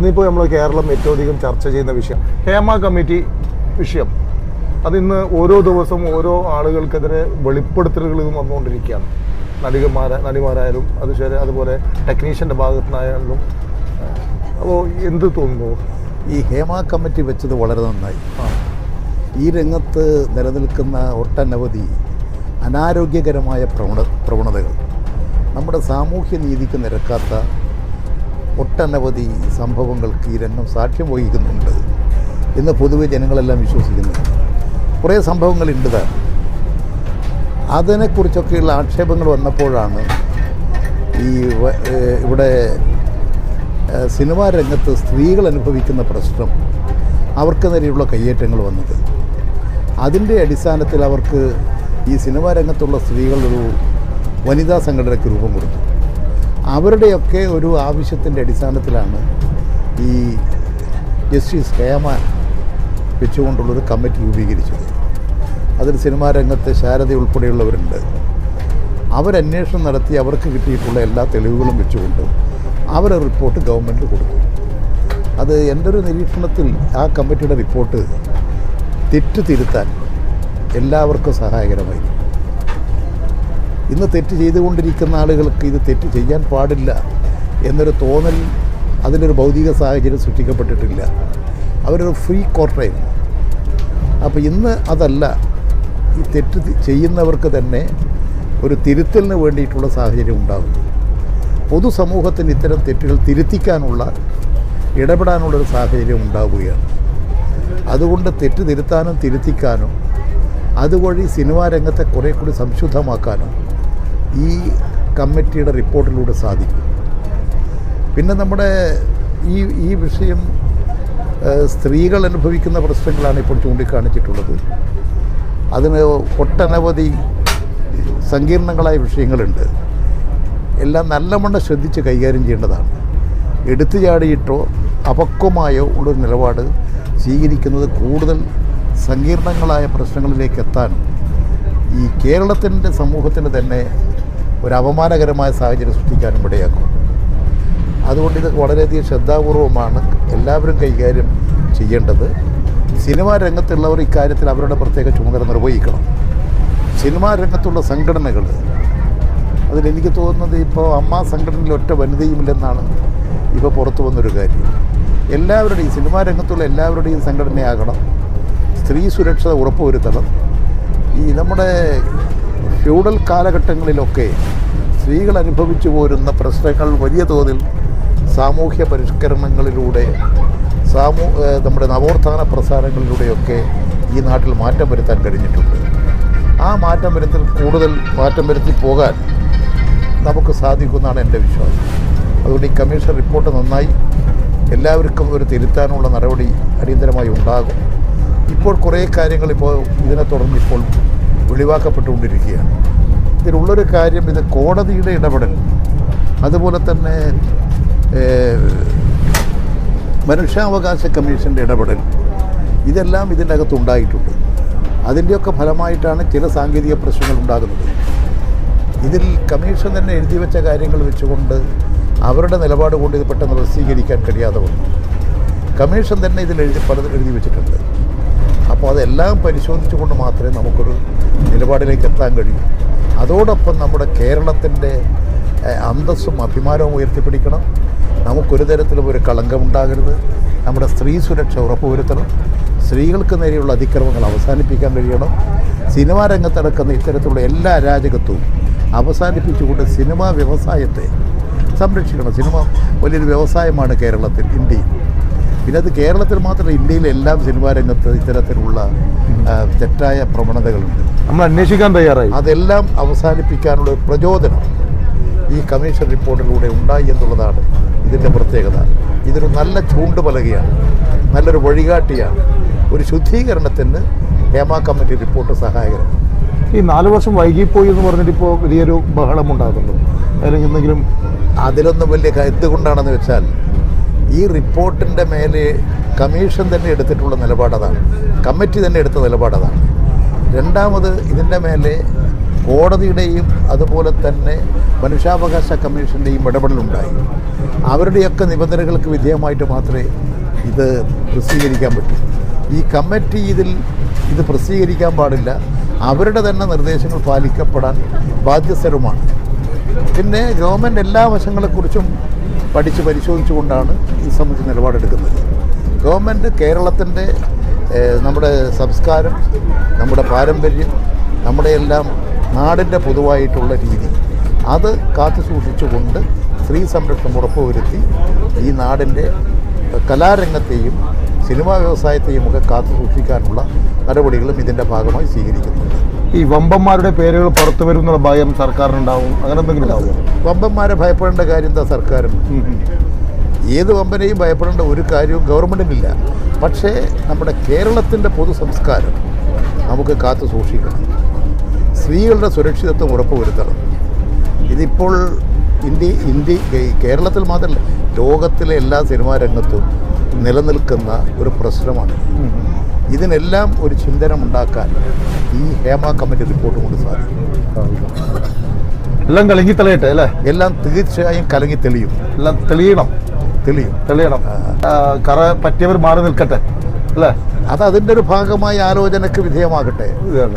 ഇന്നിപ്പോൾ നമ്മൾ കേരളം ഏറ്റവും അധികം ചർച്ച ചെയ്യുന്ന വിഷയം ഹേമ കമ്മിറ്റി വിഷയം. അതിന്ന് ഓരോ ദിവസവും ഓരോ ആളുകൾക്കെതിരെ വെളിപ്പെടുത്തലുകൾ വന്നുകൊണ്ടിരിക്കുകയാണ്. നടികന്മാരെ നടിമാരായാലും അത് ശരി അതുപോലെ ടെക്നീഷ്യന്റെ ഭാഗത്തുനിന്നായാലും അപ്പോൾ എന്ത് തോന്നുന്നു? ഈ ഹേമ കമ്മിറ്റി വെച്ചത് വളരെ നന്നായി. ഈ രംഗത്ത് നിലനിൽക്കുന്ന ഒട്ടനവധി അനാരോഗ്യകരമായ പ്രവണ പ്രവണതകൾ. നമ്മുടെ സാമൂഹ്യ നീതിക്ക് നിരക്കാത്ത ഒട്ടനവധി സംഭവങ്ങൾക്ക് ഈ രംഗം സാക്ഷ്യം വഹിക്കുന്നുണ്ട് എന്ന് പൊതുവെ ജനങ്ങളെല്ലാം വിശ്വസിക്കുന്നു. കുറേ സംഭവങ്ങളുണ്ട് താൻ അതിനെക്കുറിച്ചൊക്കെയുള്ള ആക്ഷേപങ്ങൾ വന്നപ്പോഴാണ് ഈ ഇവിടെ സിനിമാ രംഗത്ത് സ്ത്രീകൾ അനുഭവിക്കുന്ന പ്രശ്നം അവർക്ക് നേരെയുള്ള കയ്യേറ്റങ്ങൾ വന്നത്. അതിന്റെ അടിസ്ഥാനത്തിൽ അവർക്ക് ഈ സിനിമാ രംഗത്തുള്ള സ്ത്രീകളൊരു വനിതാ സംഘടനയ്ക്ക് രൂപം കൊടുത്തു. അവരുടെയൊക്കെ ഒരു ആവശ്യത്തിന്റെ അടിസ്ഥാനത്തിലാണ് ഈ ജസ്റ്റിസ് ഹേമാൻ വെച്ചുകൊണ്ടുള്ളൊരു കമ്മിറ്റി രൂപീകരിച്ചത്. അതിൽ സിനിമാ രംഗത്തെ ശാരദ ഉൾപ്പെടെയുള്ളവരുണ്ട്. അവരന്വേഷണം നടത്തി അവർക്ക് കിട്ടിയിട്ടുള്ള എല്ലാ തെളിവുകളും വെച്ചുകൊണ്ട് അവരെ റിപ്പോർട്ട് ഗവൺമെന്റ് കൊടുത്തു അത് എന്റെ ഒരു നിരീക്ഷണത്തിൽ ആ കമ്മിറ്റിയുടെ റിപ്പോർട്ട് തെറ്റ് തിരുത്താൻ എല്ലാവർക്കും സഹായകരമായി ഇന്ന് തെറ്റ് ചെയ്തുകൊണ്ടിരിക്കുന്ന ആളുകൾക്ക് ഇത് തെറ്റ് ചെയ്യാൻ പാടില്ല എന്നൊരു തോന്നൽ അതിനൊരു ഭൗതിക സാഹചര്യം സൃഷ്ടിക്കപ്പെട്ടിട്ടില്ല. അവരൊരു ഫ്രീ കോർട്ടായിരുന്നു അപ്പോൾ ഇന്ന് അതല്ല ഈ തെറ്റ് ചെയ്യുന്നവർക്ക് തന്നെ ഒരു തിരുത്തലിന് വേണ്ടിയിട്ടുള്ള സാഹചര്യം ഉണ്ടാകും. പൊതുസമൂഹത്തിന് ഇത്തരം തെറ്റുകൾ തിരുത്തിക്കാനുള്ള ഇടപെടാനുള്ളൊരു സാഹചര്യം ഉണ്ടാവുകയാണ്. അതുകൊണ്ട് തെറ്റ് തിരുത്താനും തിരുത്തിക്കാനും അതുവഴി സിനിമാ രംഗത്തെ കുറേ കൂടി സംശുദ്ധമാക്കാനും ഈ കമ്മിറ്റിയുടെ റിപ്പോർട്ടിലൂടെ സാധിക്കും. പിന്നെ നമ്മുടെ ഈ ഈ വിഷയം സ്ത്രീകൾ അനുഭവിക്കുന്ന പ്രശ്നങ്ങളാണ് ഇപ്പോൾ ചൂണ്ടിക്കാണിച്ചിട്ടുള്ളത്. അതിന് ഒട്ടനവധി സങ്കീർണങ്ങളായ വിഷയങ്ങളുണ്ട്. എല്ലാം നല്ലവണ്ണം ശ്രദ്ധിച്ച് കൈകാര്യം ചെയ്യേണ്ടതാണ്. എടുത്തു ചാടിയിട്ടോ അപക്വമായോ ഉള്ള നിലപാട് സ്വീകരിക്കുന്നത് കൂടുതൽ സങ്കീർണങ്ങളായ പ്രശ്നങ്ങളിലേക്ക് എത്താനും ഈ കേരളത്തിന്റെ സമൂഹത്തിന് തന്നെ ഒരു അപമാനകരമായ സാഹചര്യം സൃഷ്ടിക്കാനും ഇടയാക്കും. അതുകൊണ്ട് ഇത് വളരെയധികം ശ്രദ്ധാപൂർവമാണ് എല്ലാവരും കൈകാര്യം ചെയ്യേണ്ടത്. സിനിമാ രംഗത്തുള്ളവർ ഇക്കാര്യത്തിൽ അവരുടെ പ്രത്യേക ചുമതല നിർവഹിക്കണം. സിനിമാ രംഗത്തുള്ള സംഘടനകൾ അതിലെനിക്ക് തോന്നുന്നത് ഇപ്പോൾ അമ്മ സംഘടനയിൽ ഒറ്റ വനിതയുമില്ലെന്നാണ് ഇപ്പോൾ പുറത്തു വന്നൊരു കാര്യം. എല്ലാവരുടെയും സിനിമാ രംഗത്തുള്ള എല്ലാവരുടെയും സംഘടനയാകണം. സ്ത്രീ സുരക്ഷ ഉറപ്പുവരുത്തണം. ഈ നമ്മുടെ ഫ്യൂഡൽ കാലഘട്ടങ്ങളിലൊക്കെ സ്ത്രീകൾ അനുഭവിച്ചു പോരുന്ന പ്രശ്നങ്ങൾ വലിയ തോതിൽ സാമൂഹ്യ പരിഷ്കരണങ്ങളിലൂടെ സാമൂ നമ്മുടെ നവോത്ഥാന പ്രസ്ഥാനങ്ങളിലൂടെയൊക്കെ ഈ നാട്ടിൽ മാറ്റം വരുത്താൻ കഴിഞ്ഞിട്ടുണ്ട്. ആ മാറ്റം വരുത്തൽ കൂടുതൽ മാറ്റം വരുത്തി പോകാൻ നമുക്ക് സാധിക്കുമെന്നാണ് എന്റെ വിശ്വാസം. അതുകൊണ്ട് ഈ കമ്മീഷൻ റിപ്പോർട്ട് നന്നായി എല്ലാവർക്കും ഒരു തിരുത്താനുള്ള നടപടി അടിയന്തരമായി ഉണ്ടാകും. ഇപ്പോൾ കുറേ കാര്യങ്ങൾ ഇപ്പോൾ ഇതിനെ തുടർന്ന് ഇപ്പോൾ വെളിവാക്കപ്പെട്ടുകൊണ്ടിരിക്കുകയാണ്. ഇതിലുള്ളൊരു കാര്യം ഇത് കോടതിയുടെ ഇടപെടൽ. അതുപോലെ തന്നെ മനുഷ്യാവകാശ കമ്മീഷന്റെ ഇടപെടൽ. ഇതെല്ലാം ഇതിന്റെ അകത്തുണ്ടായിട്ടുണ്ട് അതിന്റെയൊക്കെ ഫലമായിട്ടാണ് ചില സാങ്കേതിക പ്രശ്നങ്ങൾ ഉണ്ടാകുന്നത്. ഇതിൽ കമ്മീഷൻ തന്നെ എഴുതി വെച്ച കാര്യങ്ങൾ വെച്ചുകൊണ്ട് അവരുടെ നിലപാട് കൊണ്ട് ഇത് പെട്ടെന്ന് പ്രസിദ്ധീകരിക്കാൻ കഴിയാതെ വന്നു. കമ്മീഷൻ തന്നെ ഇതിൽ എഴുതി പലതും എഴുതി വെച്ചിട്ടുണ്ട്. അപ്പോൾ അതെല്ലാം പരിശോധിച്ചുകൊണ്ട് മാത്രമേ നമുക്കൊരു നിലപാടിലേക്ക് എത്താൻ കഴിയൂ. അതോടൊപ്പം നമ്മുടെ കേരളത്തിന്റെ അന്തസ്സും അഭിമാനവും ഉയർത്തിപ്പിടിക്കണം. നമുക്കൊരു തരത്തിലും ഒരു കളങ്കമുണ്ടാകരുത് നമ്മുടെ സ്ത്രീ സുരക്ഷ ഉറപ്പുവരുത്തണം. സ്ത്രീകൾക്ക് നേരെയുള്ള അതിക്രമങ്ങൾ അവസാനിപ്പിക്കാൻ കഴിയണം. സിനിമാ രംഗത്തടക്കുന്ന ഇത്തരത്തിലുള്ള എല്ലാ അരാജകത്വവും അവസാനിപ്പിച്ചുകൊണ്ട് സിനിമാ വ്യവസായത്തെ സംരക്ഷിക്കണം. സിനിമ വലിയൊരു വ്യവസായമാണ് കേരളത്തിൽ ഇന്ത്യയിൽ. പിന്നെ അത് കേരളത്തിൽ മാത്രമല്ല ഇന്ത്യയിലെ എല്ലാം സിനിമാ രംഗത്ത് ഇത്തരത്തിലുള്ള തെറ്റായ പ്രവണതകളുണ്ട്. നമ്മൾ അന്വേഷിക്കാൻ തയ്യാറായി. അതെല്ലാം അവസാനിപ്പിക്കാനുള്ള ഒരു പ്രചോദനം ഈ കമ്മീഷൻ റിപ്പോർട്ടിലൂടെ ഉണ്ടായി എന്നുള്ളതാണ് ഇതിന്റെ പ്രത്യേകത. ഇതൊരു നല്ല ചൂണ്ടുപലകയാണ് നല്ലൊരു വഴികാട്ടിയാണ്. ഒരു ശുദ്ധീകരണത്തിന് ഹേമ കമ്മിറ്റി റിപ്പോർട്ട് സഹായകരം ഈ നാല് വർഷം വൈകിപ്പോയി എന്ന് പറഞ്ഞിട്ട് ഇപ്പോൾ വലിയൊരു ബഹളം ഉണ്ടാകുന്നുണ്ട് അല്ലെങ്കിൽ എന്തെങ്കിലും അതിലൊന്നും വലിയ എന്തുകൊണ്ടാണെന്ന് വെച്ചാൽ ഈ റിപ്പോർട്ടിന്റെ മേലെ കമ്മീഷൻ തന്നെ എടുത്തിട്ടുള്ള നിലപാടതാണ്. കമ്മിറ്റി തന്നെ എടുത്ത നിലപാടതാണ്. രണ്ടാമത് ഇതിന്റെ മേലെ കോടതിയുടെയും അതുപോലെ തന്നെ മനുഷ്യാവകാശ കമ്മീഷന്റെയും ഇടപെടലുണ്ടായി. അവരുടെയൊക്കെ നിബന്ധനകൾക്ക് വിധേയമായിട്ട് മാത്രമേ ഇത് പ്രസിദ്ധീകരിക്കാൻ പറ്റൂ. ഈ കമ്മിറ്റി ഇതിൽ ഇത് പ്രസിദ്ധീകരിക്കാൻ പാടില്ല. അവരുടെ തന്നെ നിർദ്ദേശങ്ങൾ പാലിക്കപ്പെടാൻ ബാധ്യസ്ഥരുമാണ്. പിന്നെ ഗവൺമെന്റ് എല്ലാ വശങ്ങളെക്കുറിച്ചും പഠിച്ച് പരിശോധിച്ചുകൊണ്ടാണ് ഇത് സംബന്ധിച്ച് നിലപാടെടുക്കുന്നത്. ഗവൺമെന്റ് കേരളത്തിന്റെ നമ്മുടെ സംസ്കാരം നമ്മുടെ പാരമ്പര്യം നമ്മുടെ എല്ലാം നാടിന്റെ പൊതുവായിട്ടുള്ള രീതി അത് കാത്തു സൂക്ഷിച്ചുകൊണ്ട് സ്ത്രീ സംരക്ഷണം ഉറപ്പുവരുത്തി ഈ നാടിന്റെ കലാരംഗത്തെയും സിനിമാ വ്യവസായത്തെയും ഒക്കെ കാത്തു സൂക്ഷിക്കാനുള്ള നടപടികളും ഇതിന്റെ ഭാഗമായി സ്വീകരിക്കുന്നുണ്ട്. ഈ വമ്പന്മാരുടെ പേരുകൾ പുറത്തു വരും എന്നുള്ള ഭയം സർക്കാരിനുണ്ടാവും. അങ്ങനെ എന്തെങ്കിലും വമ്പന്മാരെ ഭയപ്പെടേണ്ട കാര്യം എന്താ സർക്കാരിന്. ഏത് വമ്പനെയും ഭയപ്പെടേണ്ട ഒരു കാര്യവും ഗവൺമെന്റിനില്ല പക്ഷേ നമ്മുടെ കേരളത്തിന്റെ പൊതു സംസ്കാരം നമുക്ക് കാത്തു സൂക്ഷിക്കണം. സ്ത്രീകളുടെ സുരക്ഷിതത്വം ഉറപ്പുവരുത്തണം. ഇതിപ്പോൾ ഇന്ത്യ ഇന്ത്യ കേരളത്തിൽ മാത്രമല്ല ലോകത്തിലെ എല്ലാ സിനിമാ രംഗത്തും നിലനിൽക്കുന്ന ഒരു പ്രശ്നമാണ്. ഇതിനെല്ലാം ഒരു ചിന്തനമുണ്ടാക്കാൻ ഈ ഹേമ കമ്മിറ്റി റിപ്പോർട്ട് കൊണ്ട് സാധിക്കും. എല്ലാം കലങ്ങി തെളിയട്ടെ അല്ലേ? എല്ലാം തീർച്ചയായും കലങ്ങി തെളിയും. എല്ലാം തെളിയണം. തെളിയും. തെളിയണം. കറ പറ്റിയവർ മാറി നിൽക്കട്ടെ അല്ലേ? അത് അതിന്റെ ഒരു ഭാഗമായി ആലോചനക്ക് വിധേയമാകട്ടെ.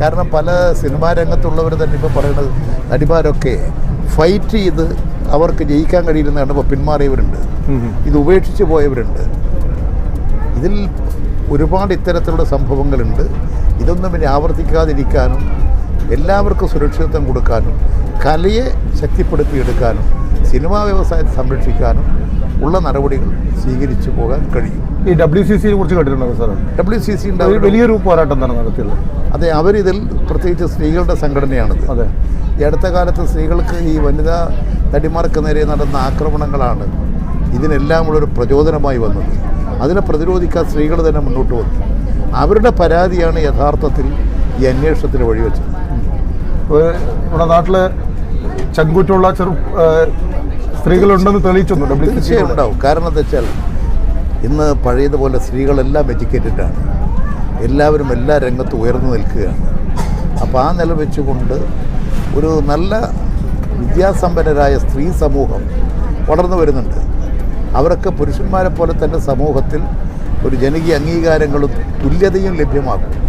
കാരണം പല സിനിമാ രംഗത്തുള്ളവർ തന്നെ ഇപ്പോൾ പറയുന്നത് നടിമാരൊക്കെ ഫൈറ്റ് ചെയ്ത് അവർക്ക് ജയിക്കാൻ കഴിയുന്ന കണ്ടപ്പോൾ പിന്മാറിയവരുണ്ട്. ഇത് ഉപേക്ഷിച്ച് പോയവരുണ്ട്. ഇതിൽ ഒരുപാട് ഇത്തരത്തിലുള്ള സംഭവങ്ങളുണ്ട്. ഇതൊന്നും ഇനി ആവർത്തിക്കാതിരിക്കാനും എല്ലാവർക്കും സുരക്ഷിതത്വം കൊടുക്കാനും കലയെ ശക്തിപ്പെടുത്തിയെടുക്കാനും സിനിമാ വ്യവസായത്തെ സംരക്ഷിക്കാനും ഉള്ള നടപടികൾ സ്വീകരിച്ചു പോകാൻ കഴിയും. ഈ ഡബ്ല്യു സി സിയെ കുറിച്ച് കേട്ടിട്ടുണ്ടോ സാർ ഡബ്ല്യു സി സി വലിയൊരു പോരാട്ടം തന്നെ നടത്തിയത്. അതെ അവരിതിൽ പ്രത്യേകിച്ച് സ്ത്രീകളുടെ സംഘടനയാണിത്. അതെ. ഈ അടുത്ത കാലത്ത് സ്ത്രീകൾക്ക് ഈ വനിതാ നടിമാർക്ക് നേരെ നടന്ന ആക്രമണങ്ങളാണ് ഇതിനെല്ലാം ഉള്ളൊരു പ്രചോദനമായി വന്നത്. അതിനെ പ്രതിരോധിക്കാൻ സ്ത്രീകൾ തന്നെ മുന്നോട്ട് വന്നു അവരുടെ പരാതിയാണ് യഥാർത്ഥത്തിൽ ഈ അന്വേഷണത്തിന് വഴിവെച്ചത് നമ്മുടെ നാട്ടിൽ ചങ്കൂറ്റുള്ള ചെറു സ്ത്രീകളുണ്ടെന്ന് തെളിയിച്ചൊന്നുണ്ട് തീർച്ചയായും ഉണ്ടാവും. കാരണം എന്താ വെച്ചാൽ ഇന്ന് പഴയതുപോലെ സ്ത്രീകളെല്ലാം എഡ്യൂക്കേറ്റഡാണ് എല്ലാവരും എല്ലാ രംഗത്തും ഉയർന്നു നിൽക്കുകയാണ്. അപ്പോൾ ആ നില വെച്ചുകൊണ്ട് ഒരു നല്ല വിദ്യാസമ്പന്നരായ സ്ത്രീ സമൂഹം വളർന്നു വരുന്നുണ്ട്. അവരൊക്കെ പുരുഷന്മാരെ പോലെ തന്നെ സമൂഹത്തിൽ ഒരു ജനകീയ അംഗീകാരങ്ങളും തുല്യതയും ലഭ്യമാകും.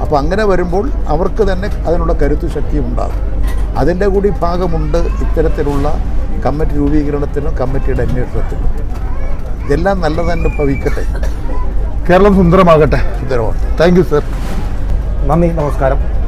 അപ്പോൾ അങ്ങനെ വരുമ്പോൾ അവർക്ക് തന്നെ അതിനുള്ള കരുത്തു ശക്തിയും ഉണ്ടാകും. അതിന്റെ കൂടി ഭാഗമുണ്ട് ഇത്തരത്തിലുള്ള കമ്മിറ്റി രൂപീകരണത്തിനും കമ്മിറ്റിയുടെ അന്വേഷണത്തിനും. ഇതെല്ലാം നല്ലതന്നെ ഭവിക്കട്ടെ. കേരളം സുന്ദരമാകട്ടെ. സുന്ദരമാകട്ടെ. താങ്ക് യു സർ നന്ദി നമസ്കാരം.